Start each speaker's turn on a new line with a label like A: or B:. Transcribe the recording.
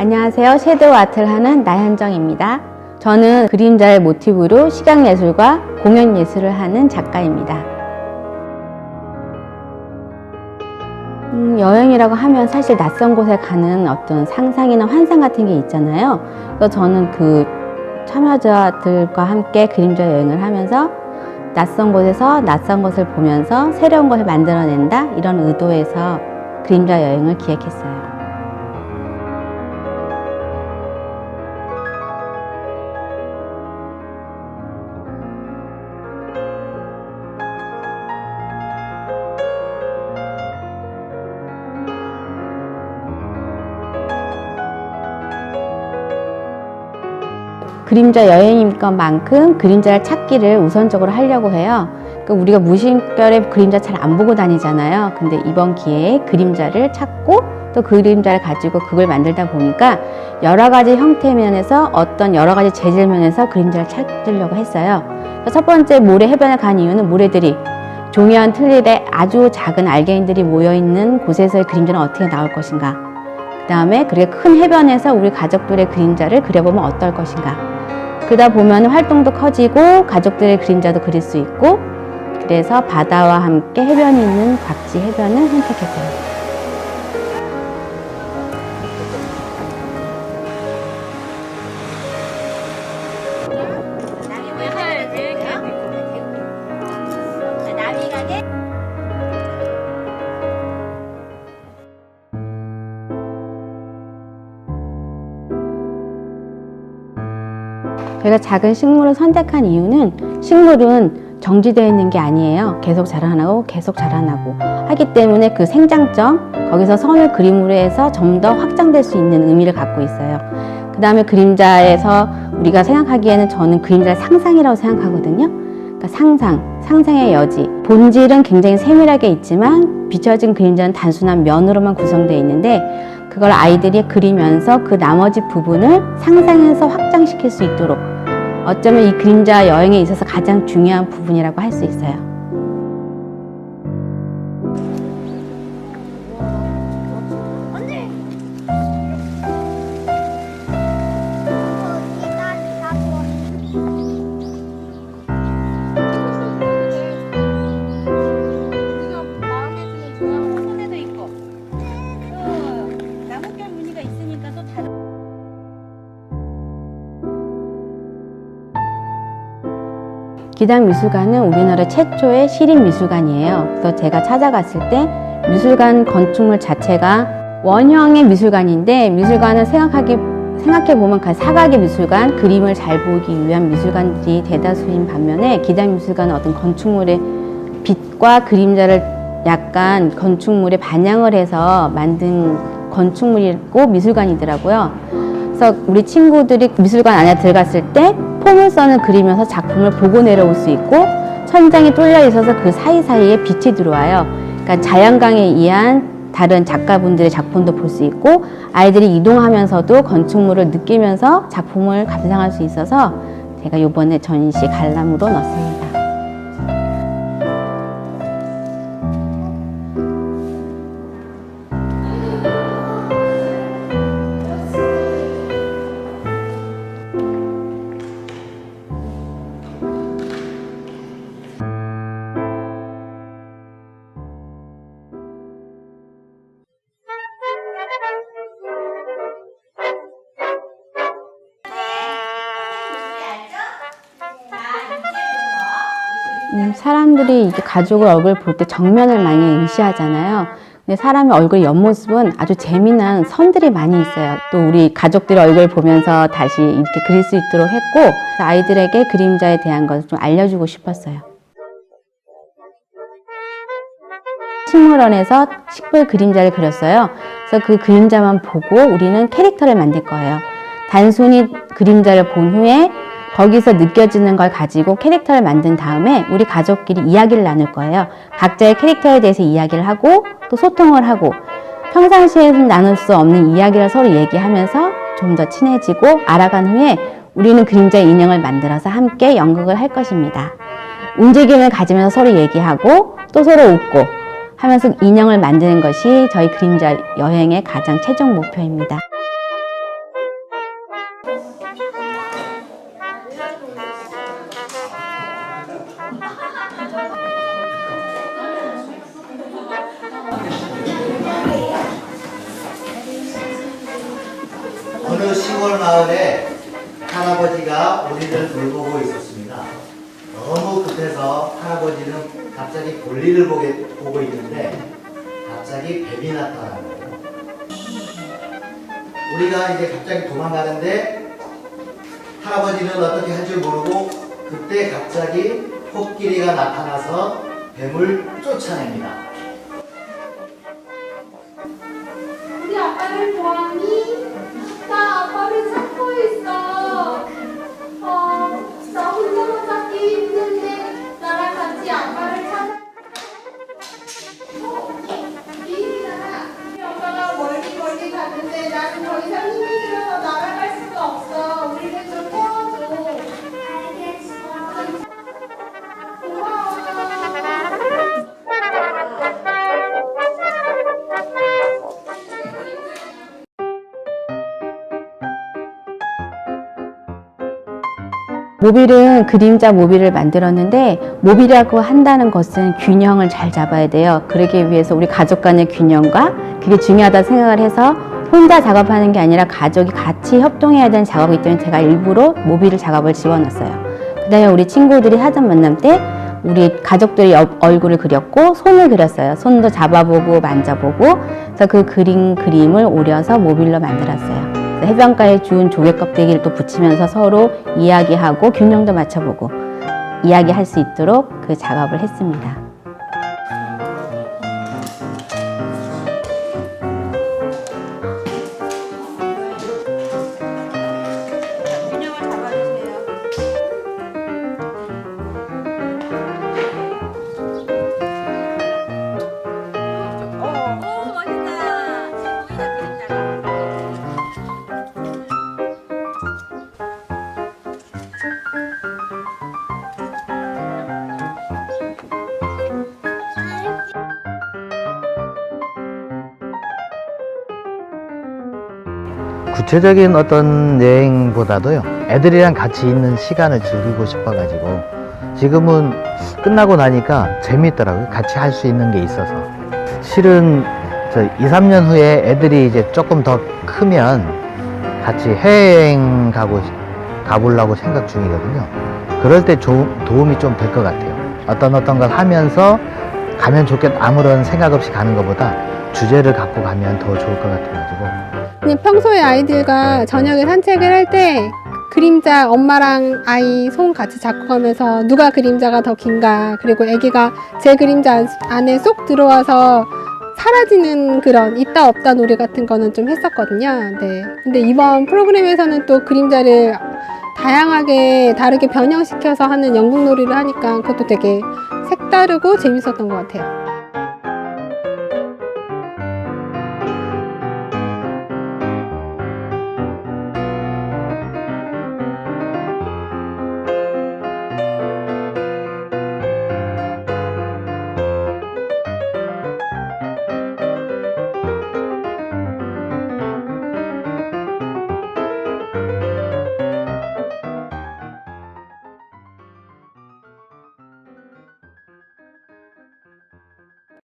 A: 안녕하세요. 섀도우 아트를 하는 나현정입니다. 저는 그림자의 모티브로 시각예술과 공연예술을 하는 작가입니다. 음, 여행이라고 하면 사실 낯선 곳에 가는 어떤 상상이나 환상 같은 게 있잖아요. 그래서 저는 그 참여자들과 함께 그림자 여행을 하면서 낯선 곳에서 낯선 것을 보면서 새로운 것을 만들어낸다 이런 의도에서 그림자 여행을 기획했어요. 그림자 여행인 것만큼 그림자를 찾기를 우선적으로 하려고 해요. 그 우리가 무심결에 그림자 잘 안 보고 다니잖아요. 근데 이번 기회에 그림자를 찾고 또 그림자를 가지고 그걸 만들다 보니까 여러 가지 형태 면에서 어떤 여러 가지 재질 면에서 그림자를 찾으려고 했어요. 첫 번째 모래 해변에 간 이유는 모래들이 종이와 틀릴에 아주 작은 알갱이들이 모여 있는 곳에서의 그림자는 어떻게 나올 것인가. 그 다음에 그렇게 큰 해변에서 우리 가족들의 그림자를 그려보면 어떨 것인가. 그러다 보면 활동도 커지고 가족들의 그림자도 그릴 수 있고 그래서 바다와 함께 해변이 있는 각지 해변을 선택했어요. 저희가 작은 식물을 선택한 이유는 식물은 정지되어 있는 게 아니에요. 계속 자라나고 계속 자라나고 하기 때문에 그 생장점 거기서 선을 그림으로 해서 좀 더 확장될 수 있는 의미를 갖고 있어요. 그 다음에 그림자에서 우리가 생각하기에는 저는 그림자를 상상이라고 생각하거든요. 그러니까 상상, 상상의 여지. 본질은 굉장히 세밀하게 있지만 비춰진 그림자는 단순한 면으로만 구성되어 있는데 그걸 아이들이 그리면서 그 나머지 부분을 상상해서 확장시킬 수 있도록 어쩌면 이 그림자 여행에 있어서 가장 중요한 부분이라고 할 수 있어요. 기당 미술관은 우리나라 최초의 시립 미술관이에요. 그래서 제가 찾아갔을 때 미술관 건축물 자체가 원형의 미술관인데 미술관을 생각하기 생각해 보면 그 사각의 미술관, 그림을 잘 보기 위한 미술관들이 대다수인 반면에 기당 미술관은 어떤 건축물의 빛과 그림자를 약간 건축물에 반영을 해서 만든 건축물이고 미술관이더라고요. 그래서 우리 친구들이 미술관 안에 들어갔을 때 포물선을 그리면서 작품을 보고 내려올 수 있고 천장이 뚫려 있어서 그 사이사이에 빛이 들어와요. 그러니까 자연광에 의한 다른 작가분들의 작품도 볼 수 있고 아이들이 이동하면서도 건축물을 느끼면서 작품을 감상할 수 있어서 제가 이번에 전시 관람으로 넣었습니다. 음, 사람들이 이렇게 가족의 얼굴 볼 때 정면을 많이 응시하잖아요. 근데 사람의 얼굴 옆모습은 아주 재미난 선들이 많이 있어요. 또 우리 가족들의 얼굴 보면서 다시 이렇게 그릴 수 있도록 했고 아이들에게 그림자에 대한 것을 좀 알려주고 싶었어요. 식물원에서 식물 그림자를 그렸어요. 그래서 그 그림자만 보고 우리는 캐릭터를 만들 거예요. 단순히 그림자를 본 후에 거기서 느껴지는 걸 가지고 캐릭터를 만든 다음에 우리 가족끼리 이야기를 나눌 거예요. 각자의 캐릭터에 대해서 이야기를 하고 또 소통을 하고 평상시에는 나눌 수 없는 이야기를 서로 얘기하면서 좀 더 친해지고 알아간 후에 우리는 그림자 인형을 만들어서 함께 연극을 할 것입니다. 움직임을 가지면서 서로 얘기하고 또 서로 웃고 하면서 인형을 만드는 것이 저희 그림자 여행의 가장 최종 목표입니다.
B: 상월 마을에 할아버지가 우리를 돌보고 있었습니다. 너무 급해서 할아버지는 갑자기 볼일을 보게, 보고 있는데 갑자기 뱀이 나타난 거예요. 우리가 이제 갑자기 도망가는데 할아버지는 어떻게 할 줄 모르고 그때 갑자기 코끼리가 나타나서 뱀을 쫓아냅니다.
A: 모빌은 그림자 모빌을 만들었는데 모빌이라고 한다는 것은 균형을 잘 잡아야 돼요. 그러기 위해서 우리 가족 간의 균형과 그게 중요하다 생각을 해서 혼자 작업하는 게 아니라 가족이 같이 협동해야 되는 작업이기 때문에 제가 일부러 모빌 작업을 지원했어요. 그다음에 우리 친구들이 사전 만남 때 우리 가족들의 옆- 얼굴을 그렸고 손을 그렸어요. 손도 잡아보고 만져보고 그래서 그 그린 그림을 오려서 모빌로 만들었어요. 해변가에 주운 조개 껍데기를 또 붙이면서 서로 이야기하고 균형도 맞춰보고 이야기할 수 있도록 그 작업을 했습니다.
C: 구체적인 어떤 여행보다도요 애들이랑 같이 있는 시간을 즐기고 싶어 가지고 지금은 끝나고 나니까 재미있더라고요. 같이 할 수 있는 게 있어서. 실은 저 2, 3년 후에 애들이 이제 조금 더 크면 같이 해외여행 가고 가보려고 생각 중이거든요. 그럴 때 조- 도움이 좀 될 것 같아요. 어떤 어떤 걸 하면서 가면 좋겠 아무런 생각 없이 가는 것보다 주제를 갖고 가면 더 좋을 것 같아가지고
D: 평소에 아이들과 저녁에 산책을 할 때 그림자 엄마랑 아이 손 같이 잡고 가면서 누가 그림자가 더 긴가 그리고 아기가 제 그림자 안- 안에 쏙 들어와서 사라지는 그런 있다 없다 놀이 같은 거는 좀 했었거든요. 네. 근데 이번 프로그램에서는 또 그림자를 다양하게 다르게 변형시켜서 하는 영국 놀이를 하니까 그것도 되게 색다르고 재밌었던 것 같아요.